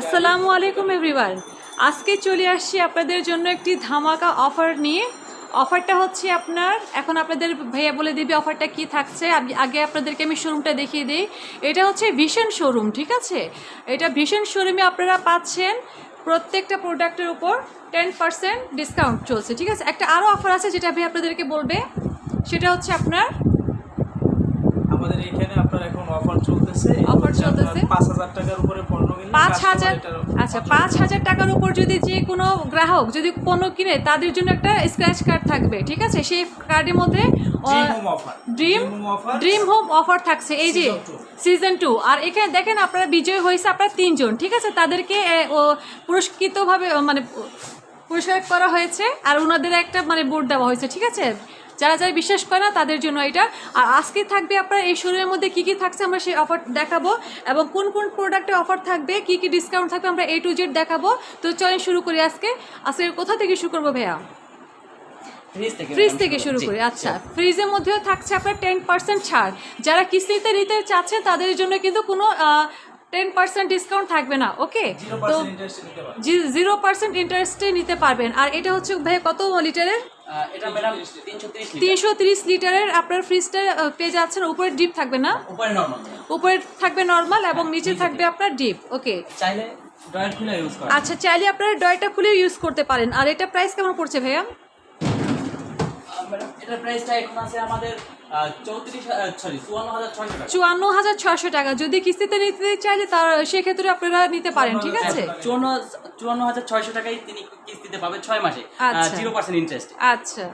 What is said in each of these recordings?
আসসালামু আলাইকুম এভরিওয়ান আজকে চলে আসছি আপনাদের জন্য একটি ধামাকা অফার নিয়ে। অফারটা হচ্ছে আপনার এখন আপনাদের ভাইয়া বলে দিবে অফারটা কি থাকছে। আমি আগে আপনাদেরকে আমি শোরুমটা দেখিয়ে দিই। এটা হচ্ছে ভীষণ শোরুম ঠিক আছে? এটা ভীষণ শোরুমে আপনারা পাচ্ছেন প্রত্যেকটা প্রোডাক্টের উপর টেন পার্সেন্ট ডিসকাউন্ট চলছে ঠিক আছে? একটা আরও অফার আছে যেটা ভাই আপনাদেরকে বলবে। সেটা হচ্ছে আপনার আমাদের এখানে আপনার এখন অফার চলতেছে? টাকার উপরে পণ্য কিনলে আচ্ছা টাকার উপর যদি যে কোনো গ্রাহক যদি পণ্য কিনে তাদের জন্য একটা স্ক্র্যাচ কার্ড থাকবে ঠিক আছে? সেই কার্ডের মধ্যে. ড্রিম। ড্রিম হোম অফার থাকছে এই যে সিজন টু আর এখানে দেখেন আপনারা বিজয় হয়েছে আপনারা তিনজন ঠিক আছে? তাদেরকে পুরস্কৃতভাবে মানে পুরস্কার করা হয়েছে আর ওনাদের একটা মানে বোর্ড দেওয়া হয়েছে ঠিক আছে? যারা যারা বিশ্বাস করে না তাদের জন্য এটা। আর আজকে থাকবে আপনার এই শোরুমের মধ্যে কি কি থাকছে আমরা সেই অফার দেখাবো এবং কোন কোন প্রোডাক্টে অফার থাকবে কি কি ডিসকাউন্ট থাকবে আমরা এ টু জেড দেখাবো। তো চলেন শুরু করি আজকে। আজকে কোথা থেকে শুরু করব ভাইয়া? ফ্রিজ থেকে শুরু করি আচ্ছা। ফ্রিজের মধ্যেও থাকছে আপনার টেন পার্সেন্ট ছাড়। যারা কিস্তিতে নিতে চাচ্ছেন তাদের জন্য কিন্তু কোনো টেন পার্সেন্ট ডিসকাউন্ট থাকবে না ওকে তো জিরো পার্সেন্ট ইন্টারেস্টে নিতে পারবেন। আর এটা হচ্ছে ভাই কত লিটারের? এটা ম্যাডাম তিনশো তিরিশ তিনশো তিরিশ লিটারের আপনার ফ্রিজটা পেজ পেয়ে যাচ্ছেন। উপরে ডিপ থাকবে না? উপরে নরমাল উপরে থাকবে নর্মাল এবং নিচে থাকবে আপনার ডিপ। ওকে চাইলে ড্রয়ার খুলে ইউজ করা আচ্ছা চাইলে আপনারা ডয়টা খুলে ইউজ করতে পারেন। আর এটা প্রাইস কেমন পড়ছে ভাইয়া? ম্যাডাম এটার প্রাইসটা এখন আছে আমাদের চুয়ান্ন হাজার ছয়শো টাকা। যদি কিস্তিতে নিতে চাইলে তার সেক্ষেত্রে আপনারা নিতে পারেন ঠিক আছে? চুয়ান্ন চুয়ান্ন হাজার ছয়শো টাকাই তিনি কিস্তিতে পাবেন ছয় মাসে। জিরো পার্সেন্ট ইন্টারেস্ট আচ্ছা।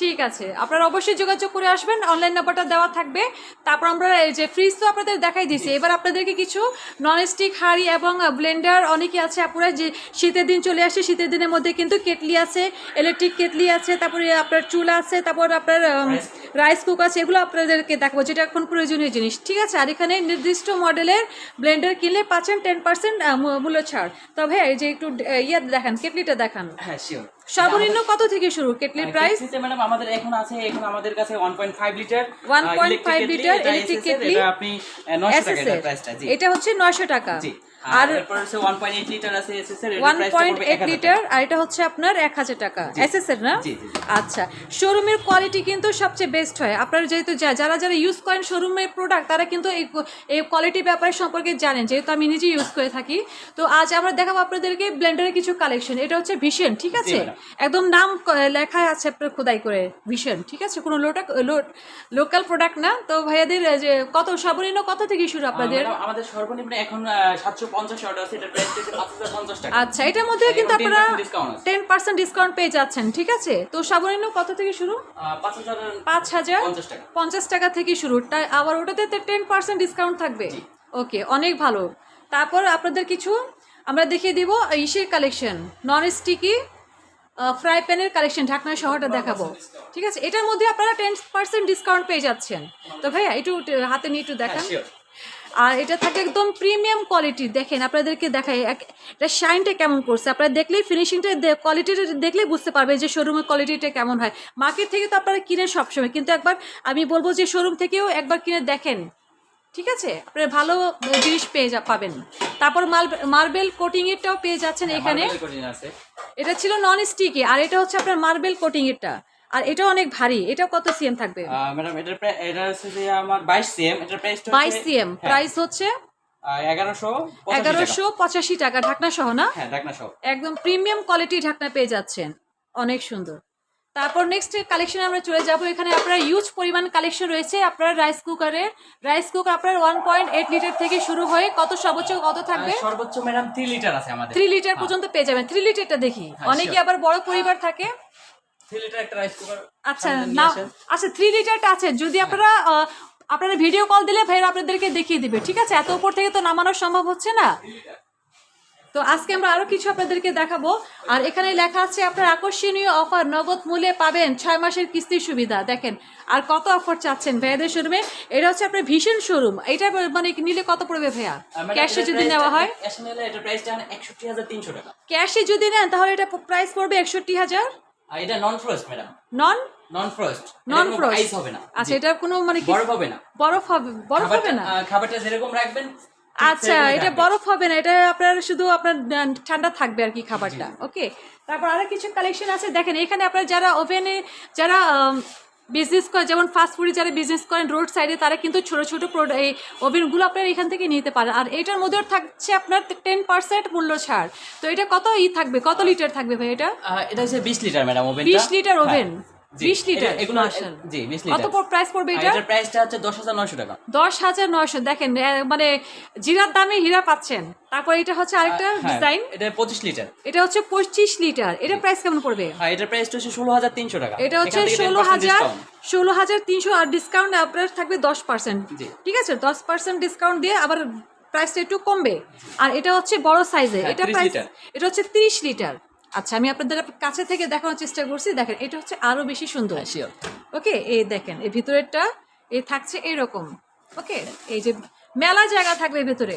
ঠিক আছে। আপনারা অবশ্যই যোগাযোগ করে আসবেন অনলাইন নাম্বারটা দেওয়া থাকবে। তারপর আমরা এই যে ফ্রিজ তো আপনাদের দেখাই দিয়েছি। এবার আপনাদেরকে কিছু ননস্টিক হাঁড়ি এবং ব্লেন্ডার অনেকে আছে আপনারা যে শীতের দিন চলে আসে শীতের দিনের মধ্যে কিন্তু কেটলি আছে ইলেকট্রিক কেটলি আছে তারপরে আপনার চুল আছে তারপর আপনার রাইস কুক আছে এগুলো আপনাদেরকে দেখাবো যেটা এখন প্রয়োজনীয় জিনিস। ঠিক আছে? আর এখানে নির্দিষ্ট মডেলের ব্লেন্ডার কিনলে পাচ্ছেন টেন পার্সেন্ট মূল্য ছাড়। তবে এই যে একটু ইয়ে দেখান কেটলিটা দেখান। হ্যাঁ শিওর সর্বনিম্ন কত থেকে শুরু? কেটলির প্রাইস ম্যাডাম আমাদের এখন আছে এখন আমাদের কাছে 1.5 লিটার 1.5 লিটার kettle, এটা আপনি 900 টাকা এটার প্রাইসটা জি। এটা হচ্ছে নয়শো টাকা। জি। আর এরপর 1.8 লিটার আছে এসএস এর ওয়ান প্রাইসটা পয়েন্ট পড়বে এইট 1000 লিটার আর এটা হচ্ছে আপনার এক হাজার টাকা। এসএস এর না? জি, জি, জি। আচ্ছা। শোরুমের কোয়ালিটি কিন্তু সবচেয়ে বেস্ট হয়। আপনারা যেহেতু যারা যারা ইউজ করেন শোরুমের প্রোডাক্ট তারা কিন্তু এই কোয়ালিটি ব্যাপারে সম্পর্কে জানেন। যেহেতু আমি নিজেই ইউজ করে থাকি। তো আজ আমরা দেখাবো আপনাদেরকে ব্লেন্ডারের কিছু কালেকশন এটা হচ্ছে ভীষণ ঠিক আছে। একদম নাম লেখা আছে খোদাই করে ভীষণ ঠিক আছে? কোনো লোটাক লোকাল প্রোডাক্ট না তো ভাইয়াদের যে কত সর্বনিম্ন কত থেকে শুরু আপনাদের? আমাদের সর্বনিম্ন এখন সাতশো পঞ্চাশ অর্ডার আছে এটার প্রাইস পঞ্চাশ টাকা। আচ্ছা এটার মধ্যে কিন্তু 10% আপনারা টেন পার্সেন্ট ডিসকাউন্ট পেয়ে যাচ্ছেন ঠিক আছে? তো সর্বনিম্ন কত থেকে শুরু? পাঁচ হাজার পঞ্চাশ টাকা। থেকে শুরু। আবার ওটাতে টেন পার্সেন্ট ডিসকাউন্ট থাকবে? ওকে অনেক ভালো। তারপর আপনাদের কিছু আমরা দেখিয়ে দিব ইসের কালেকশন নন স্টিকি ফ্রাই প্যানের কালেকশন ঢাকনা শহরটা দেখাবো। ঠিক আছে? এটার মধ্যে আপনারা টেন পার্সেন্ট ডিসকাউন্ট পেয়ে যাচ্ছেন। তো ভাইয়া একটু হাতে নিয়ে একটু দেখান। হ্যাঁ, আর এটা থাকে একদম প্রিমিয়াম কোয়ালিটি দেখেন আপনাদেরকে দেখাই এটা শাইনটা কেমন করছে? আপনারা দেখলেই ফিনিশিংটা কোয়ালিটিটা দেখলেই বুঝতে পারবেন যে শোরুমের কোয়ালিটিটা কেমন হয়। মার্কেট থেকে তো আপনারা কিনেন সবসময় কিন্তু একবার আমি বলব যে শোরুম থেকেও একবার কিনে দেখেন। ঠিক আছে? আপনারা ভালো জিনিস পেয়ে যা পাবেন। তারপর মাল মার্বেল কোটিংয়েরটাও পেয়ে যাচ্ছেন এখানে। coating আছে। এটা ছিল নন স্টিকি আর এটা হচ্ছে আপনার মার্বেল কোটিং এটা আর এটা অনেক ভারী এটা কত সিএম থাকবে? ম্যাডাম এটার প্রায় এটা হচ্ছে যে আমার বাইশ সিএম এটার প্রাইস বাইশ সিএম প্রাইস হচ্ছে এগারোশো এগারোশো পঁচাশি টাকা ঢাকনা সহ না? হ্যাঁ ঢাকনা সহ। একদম প্রিমিয়াম কোয়ালিটি ঢাকনা পেয়ে যাচ্ছেন অনেক সুন্দর। তারপর নেক্সট কালেকশনে আমরা চলে যাব। এখানে আপনার ইউজ পরিমাণ কালেকশন রয়েছে আপনার রাইস কুকারের রাইস কুকার আপনার ওয়ান পয়েন্ট এইট লিটার থেকে শুরু হয়ে কত সর্বোচ্চ কত থাকবে? সর্বোচ্চ ম্যাডাম থ্রি লিটার আছে আমাদের। থ্রি লিটার পর্যন্ত পেয়ে যাবেন। থ্রি লিটারটা দেখি। হ্যাঁ, অনেকে আবার বড় পরিবার থাকে। আচ্ছা না আচ্ছা থ্রি লিটারটা আছে। যদি আপনারা আহ, আপনারা ভিডিও কল দিলে ভাইয়েরা আপনাদেরকে দেখিয়ে দিবে। ঠিক আছে? এত উপর থেকে তো নামানো সম্ভব হচ্ছে না। তো আজকে আমরা আরও কিছু আপনাদেরকে দেখাবো। আর এখানে লেখা আছে আপনার আকর্ষণীয় অফার নগদ মূল্যে পাবেন ছয় মাসের কিস্তির সুবিধা। দেখেন আর কত অফার চাচ্ছেন ভাইয়াদের শোরুমে? এটা হচ্ছে আপনার ভীষণ শোরুম। এটা মানে নিলে কত পড়বে ভাইয়া? ক্যাশে যদি নেওয়া হয়? ক্যাশে যদি নেন তাহলে এটা প্রাইস পড়বে একষট্টি হাজার? এটা non frost madam non non frost non frost হবে না। আচ্ছা জি। এটার কোনো মানে বরফ হবে না। বরফ হবে বরফ হবে না? খাবারটা যেরকম রাখবেন আচ্ছা এটা বরফ হবে না এটা আপনার শুধু আপনার ঠান্ডা থাকবে আর কি খাবারটা ওকে তারপর আরও কিছু কালেকশন আছে দেখেন এখানে আপনার যারা ওভেনে যারা বিজনেস করে যেমন ফাস্ট ফুডে যারা বিজনেস করেন রোড সাইডে তারা কিন্তু ছোট ছোট এই ওভেনগুলো আপনার এখান থেকে নিতে পারেন। আর এটার মধ্যেও থাকছে আপনার টেন পার্সেন্ট মূল্য ছাড়। তো এটা কত ই থাকবে? কত লিটার থাকবে ভাই এটা? এটা হচ্ছে বিশ litre madam oven 20 litre oven 20 litre? এগুলো কত প্রাইস পড়বে এটা? এটার প্রাইসটা হচ্ছে টাকা। দেখেন মানে জিরার দামে হীরা পাচ্ছেন। তারপর এটা হচ্ছে আরেকটা হ্যাঁ, ডিজাইন এটা পঁচিশ লিটার। এটা হচ্ছে পঁচিশ লিটার। এটা প্রাইস কেমন পড়বে? হ্যাঁ এটার প্রাইসটা হচ্ছে ষোলো হাজার তিনশো টাকা। এটা হচ্ছে এখান ষোলো হাজার ষোলো হাজার তিনশো আর ডিসকাউন্ট আপনার থাকবে দশ পার্সেন্ট ঠিক আছে? দশ পার্সেন্ট ডিসকাউন্ট দিয়ে আবার প্রাইসটা একটু কমবে। আর এটা হচ্ছে বড় সাইজে হ্যাঁ, এটা প্রাইস এটা হচ্ছে তিরিশ লিটার। আচ্ছা আমি আপনাদের কাছে থেকে দেখানোর চেষ্টা করছি। দেখেন এটা হচ্ছে আরও বেশি সুন্দর। হ্যাঁ, ওকে এই দেখেন এই ভিতরেরটা এ থাকছে এরকম। ওকে এই যে মেলা জায়গা থাকবে ভেতরে।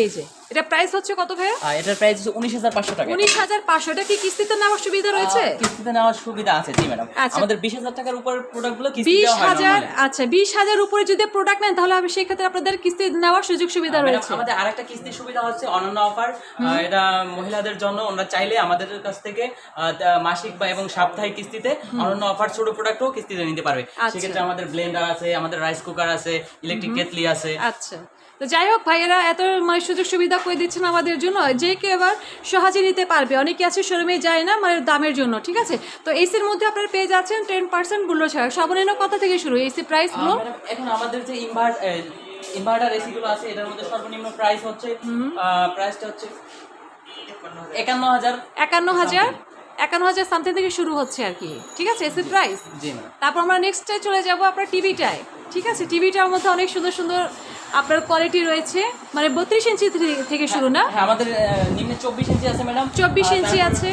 এই যে এটা প্রাইস হচ্ছে কত ভাইয়া? এটার প্রাইস হচ্ছে উনিশ হাজার পাঁচশো টাকা। উনিশ হাজার পাঁচশো এটা কি কিস্তিতে নেওয়ার সুবিধা রয়েছে? কিস্তিতে নেওয়ার সুবিধা আছে জি ম্যাডাম আচ্ছা। আমাদের বিশ হাজার টাকার উপর প্রোডাক্টগুলো কিস্তি বিশ হাজার। আচ্ছা বিশ হাজার উপরে যদি প্রোডাক্ট নেন তাহলে আমি সেই ক্ষেত্রে আপনাদের কিস্তি নেওয়ার সুযোগ সুবিধা রয়েছে। আমাদের আরেকটা কিস্তির সুবিধা হচ্ছে অনন্য অফার এটা মহিলাদের জন্য ওনারা চাইলে আমাদের কাছ থেকে মাসিক বা এবং সাপ্তাহিক কিস্তিতে অনন্য অফার ছোট প্রোডাক্টও কিস্তিতে নিতে পারবে। আচ্ছা। সেক্ষেত্রে আমাদের ব্লেন্ডার আছে আমাদের রাইস কুকার আছে ইলেকট্রিক কেটলি আছে। আচ্ছা। তো যাই হোক ভাইয়েরা এত মানে সুযোগ সুবিধা করে দিচ্ছেন আমাদের জন্য? যে কেউ এবার সহজে নিতে পারবে। অনেকে আছে শোরুমে যায় না মানে দামের জন্য ঠিক আছে? তো এসির মধ্যে আপনারা পেয়ে যাচ্ছেন টেন পার্সেন্ট মূল্য ছাড়। সর্বনিম্ন কত থেকে শুরু? এসি প্রাইসগুলো এখন আমাদের যে ইনভার্ট ইনভার্টার এসি আছে এটার মধ্যে সর্বনিম্ন প্রাইস হচ্ছে প্রাইসটা হচ্ছে একান্ন হাজার। একান্ন হাজার? একান্ন হাজার সামথিং থেকে শুরু হচ্ছে আর কি ঠিক আছে? এসির প্রাইস তারপর আমরা নেক্সটে চলে যাব আপনার টিভিটায় ঠিক আছে? টিভিটার মধ্যে অনেক সুন্দর সুন্দর আপনার কোয়ালিটি রয়েছে মানে বত্রিশ ইঞ্চি থেকে শুরু না? হ্যাঁ আমাদের নিম্নে চব্বিশ ইঞ্চি আছে ম্যাডাম 24 ইঞ্চি আছে।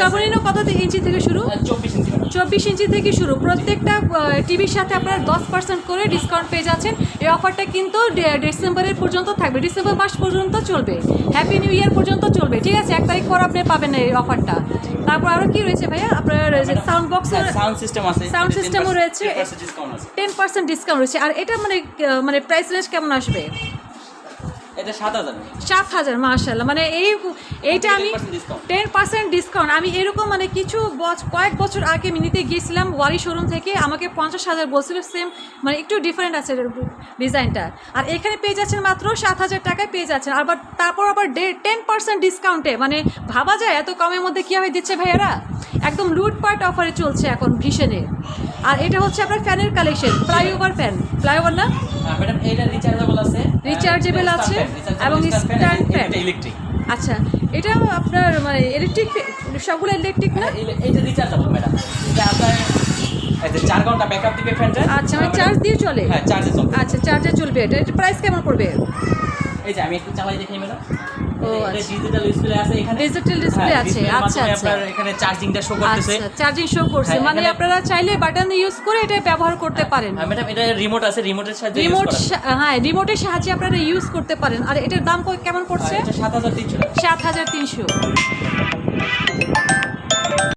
সর্বনিম্ন কত ইঞ্চি থেকে শুরু? চব্বিশ ইঞ্চি চব্বিশ ইঞ্চি থেকে শুরু। প্রত্যেকটা টিভির সাথে আপনারা দশ পার্সেন্ট করে ডিসকাউন্ট পেয়ে যাচ্ছেন। এই অফারটা কিন্তু ডিসেম্বরের পর্যন্ত থাকবে। ডিসেম্বর মাস পর্যন্ত চলবে। হ্যাপি নিউ ইয়ার পর্যন্ত চলবে। ঠিক আছে এক তারিখ পর আপনি পাবেন এই অফারটা তারপর আরও কি রয়েছে ভাইয়া? আপনার সাউন্ড বক্স সাউন্ড সিস্টেম আছে। Sound system ও রয়েছে। টেন পার্সেন্ট ডিসকাউন্ট রয়েছে। আর এটা মানে মানে প্রাইস রেঞ্জ কেমন আসবে? এটা সাত হাজার। সাত হাজার মার্শাল্লাহ মানে এই এইটা আমি টেন পার্সেন্ট ডিসকাউন্ট আমি এরকম মানে কিছু কয়েক বছর আগে মিনিতে গিয়েছিলাম ওয়ারি শোরুম থেকে আমাকে পঞ্চাশ হাজার বলছিল সেম মানে একটু ডিফারেন্ট আছে ডিজাইনটা আর এখানে পেয়ে যাচ্ছেন মাত্র সাত হাজার টাকায় পেয়ে যাচ্ছেন। আবার তারপর আবার টেন পার্সেন্ট ডিসকাউন্টে মানে ভাবা যায় এত কমের মধ্যে কীভাবে দিচ্ছে ভাইয়েরা? একদম লুটপাট অফারে চলছে এখন ভীষণে। আর এটা হচ্ছে আপনার ফ্যানের কালেকশন ফ্লাইওভার ফ্যান ফ্লাইওভার না? ম্যাডাম এটা রিচার্জেবল আছে রিচার্জেবল আছে এবং স্ট্যান্ড fan। ইলেকট্রিক আচ্ছা এটা আপনার মানে ইলেকট্রিক সবগুলো ইলেকট্রিক না? এটা রিচার্জেবল ম্যাডাম। এটা আপনার চার ঘণ্টা ব্যাকআপ দিবে ফ্যানটা আচ্ছা মানে চার্জ দিয়ে চলে? হ্যাঁ চার্জে চলে আচ্ছা চার্জে চলবে এটা। এটা প্রাইস কেমন পড়বে? এই যে আমি একটু চালাই দেখি ম্যাডাম। সাত ডিজিটাল ডিসপ্লে আছে আচ্ছা শো চার্জিং শো করছে। মানে আপনারা চাইলে বাটন ইউজ করে এটা ব্যবহার করতে পারেন। রিমোট আছে রিমোটের রিমোট হ্যাঁ রিমোটের সাহায্যে আপনারা ইউজ করতে পারেন। আর এটার দাম কেমন পড়ছে? 7300 7300